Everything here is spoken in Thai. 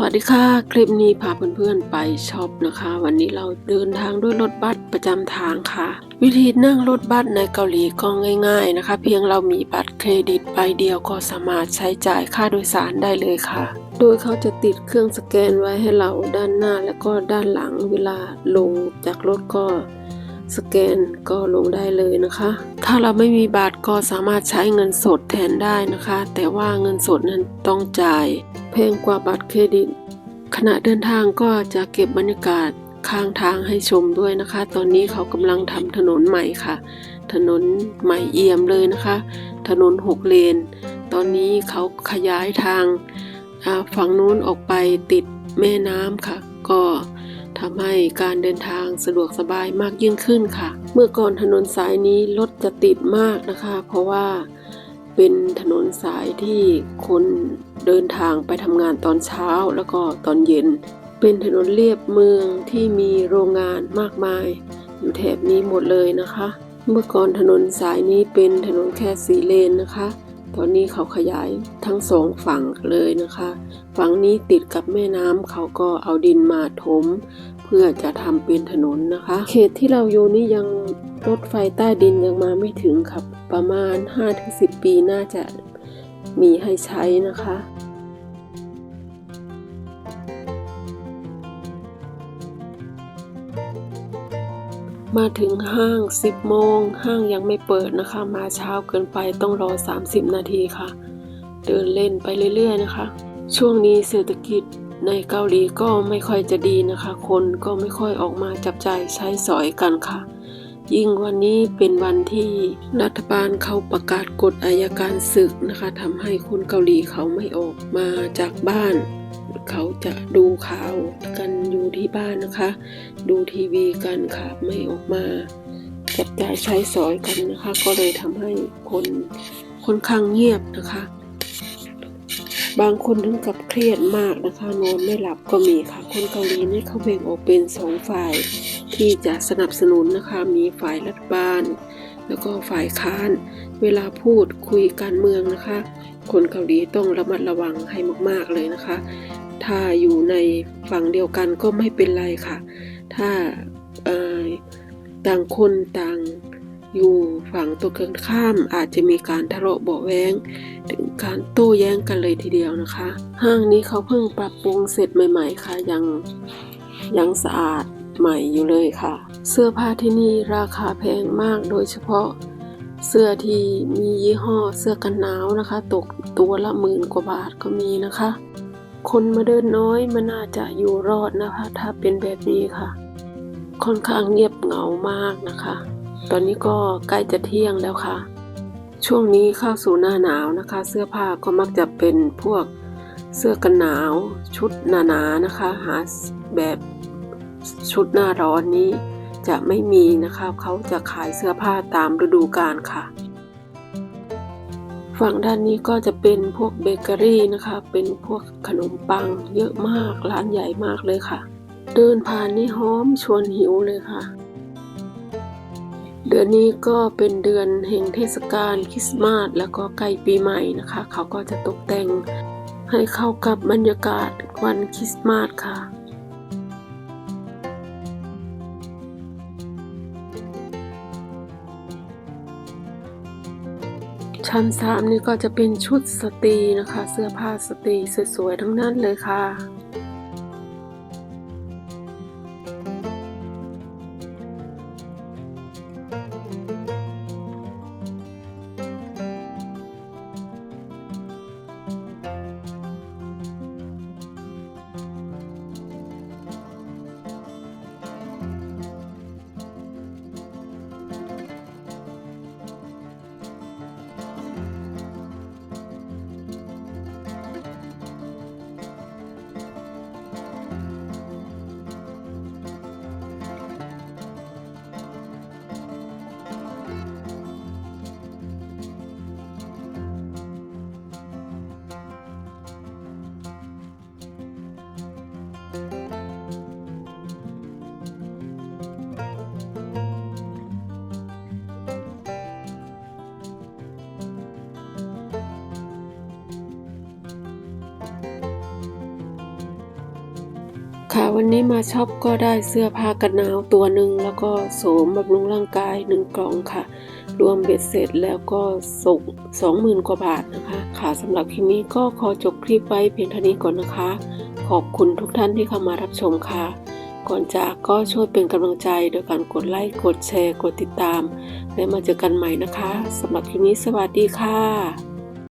สวัสดีค่ะ คลิปนี้พาเพื่อนๆไปช็อปนะคะ วันนี้เราเดินทางด้วยรถบัสประจำทางค่ะ วิธีนั่งรถบัสในเกาหลีก็ง่าย ๆนะคะ เพียงเรามีบัตรเครดิตใบเดียวก็สามารถใช้จ่ายค่าโดยสารได้เลยค่ะ โดยเขาจะติดเครื่องสแกนไว้ให้เราด้านหน้าและก็ด้านหลังเวลาลงจากรถก็สแกนก็ลงได้เลยนะคะ ถ้าเราไม่มีบัตรก็สามารถใช้เงินสดแทนได้นะคะ แต่ว่าเงินสดนั้นต้องจ่าย แพงกว่าบัตรเครดิต ขณะเดินทางก็จะเก็บบรรยากาศข้างทางให้ชมด้วยนะคะ ตอนนี้เขากำลังทำถนนใหม่ค่ะ ถนนใหม่เอี่ยมเลยนะคะ ถนนหกเลน ตอนนี้เขาขยายทางฝั่งนู้นออกไปติดแม่น้ำค่ะ ก็ทำให้การเดินทางสะดวกสบายมากยิ่งขึ้นค่ะ เมื่อก่อนถนนสายนี้รถจะติดมากนะคะ เพราะว่าเป็นถนนสายที่คน เดินทางไปทำงานตอนเช้าแล้วก็ตอนเย็น เป็นถนนเลียบเมืองที่มีโรงงานมากมาย อยู่แถบนี้หมดเลยนะคะ เมื่อก่อนถนนสายนี้เป็นถนนแค่สีเลนนะคะ ตอนนี้เขาขยายทั้งสองฝั่งเลยนะคะ ฝั่งนี้ติดกับแม่น้ำเขาก็เอาดินมาถม เพื่อจะทำเป็นถนนนะคะ เขตที่เราอยู่นี่ยังรถไฟใต้ดินยังมาไม่ถึงครับ ประมาณ 5-10 ปีน่าจะ มีให้ใช้นะคะ มาถึงห้าง 10 โมง ห้างยังไม่เปิดนะคะ มาเช้าเกินไปต้องรอ 30 นาทีค่ะ เดินเล่นไปเรื่อย ๆ นะคะ ช่วงนี้เศรษฐกิจในเกาหลีก็ไม่ค่อยจะดีนะคะ คนก็ไม่ค่อยออกมาจับใจใช้สอยกันค่ะ ยิ่งวันนี้เป็นวันที่รัฐบาลเขาประกาศกฎอายการศึกนะคะทำให้คนเกาหลีเขาไม่ออกมาจากบ้าน เขาจะดูข่าวกันอยู่ที่บ้านนะคะ ดูทีวีกันค่ะไม่ออกมาจับจ่ายใช้สอยกันนะคะ ก็เลยทำให้คนค่อนข้างเงียบนะคะ บางคนถึงกับเครียดมากนะคะ นอนไม่หลับก็มีค่ะ คนเกาหลีนี่เขาแบ่งออกเป็นสองฝ่ายที่จะสนับสนุนนะคะ มีฝ่ายรัฐบาล แล้วก็ฝ่ายค้าน เวลาพูดคุยการเมืองนะคะ คนเกาหลีต้องระมัดระวังให้มากๆเลยนะคะ ถ้าอยู่ในฝั่งเดียวกันก็ไม่เป็นไรค่ะ ถ้าต่างคนต่าง อยู่ฝั่งตัวเกินข้ามอาจจะมีการทะเลาะเบาะแว้งถึงการโต้แย้งกันเลยทีเดียวนะคะ ห้างนี้เขาเพิ่งปรับปรุงเสร็จใหม่ ๆ ค่ะยังยังสะอาดใหม่อยู่เลยค่ะ เสื้อผ้าที่นี่ราคาแพงมากโดยเฉพาะเสื้อที่มียี่ห้อเสื้อกันหนาวนะคะ ตกตัวละหมื่นกว่าบาทก็มีนะคะ คนมาเดินน้อยมันน่าจะอยู่รอดนะคะ ถ้าเป็นแบบนี้ค่ะ ค่อนข้างเงียบเหงามากนะคะ ตอนนี้ก็ใกล้จะเที่ยงแล้วค่ะ ช่วงนี้เข้าสู่หน้าหนาวนะคะ เสื้อผ้าก็มักจะเป็นพวกเสื้อกันหนาว ชุดหนาๆนะคะ หาแบบชุดหน้าร้อนนี้จะไม่มีนะคะเขาจะขายเสื้อผ้าตามฤดูกาลค่ะ ฝั่งด้านนี้ก็จะเป็นพวกเบเกอรี่นะคะ เป็นพวกขนมปังเยอะมากร้านใหญ่มากเลยค่ะ เดินผ่านนี่หอมชวนหิวเลยค่ะ เดือนนี้ก็เป็นเดือนแห่งเทศกาลคริสต์มาสแล้วก็ใกล้ปีใหม่นะคะ เขาก็จะตกแต่งให้เข้ากับบรรยากาศวันคริสต์มาสค่ะชั้นสามนี่ก็จะเป็นชุดสตรีนะคะ เสื้อผ้าสตรีสวยๆทั้งนั้นเลยค่ะ ค่ะวันนี้มาช็อปก็ได้เสื้อผ้ากันหนาวตัวหนึ่งแล้วก็โสมบำรุงร่างกายหนึ่งกล่องค่ะ รวมเบ็ดเสร็จแล้วก็ส่งสองหมื่นกว่าบาทนะคะ ค่ะสำหรับคลิปนี้ก็ขอจบคลิปไว้เพียงเท่านี้ก่อนนะคะ ขอบคุณทุกท่านที่เข้ามารับชมค่ะ ก่อนจากก็ช่วยเป็นกำลังใจโดยการกดไลค์ กดแชร์ กดติดตาม และมาเจอกันใหม่นะคะสำหรับคลิปนี้สวัสดีค่ะ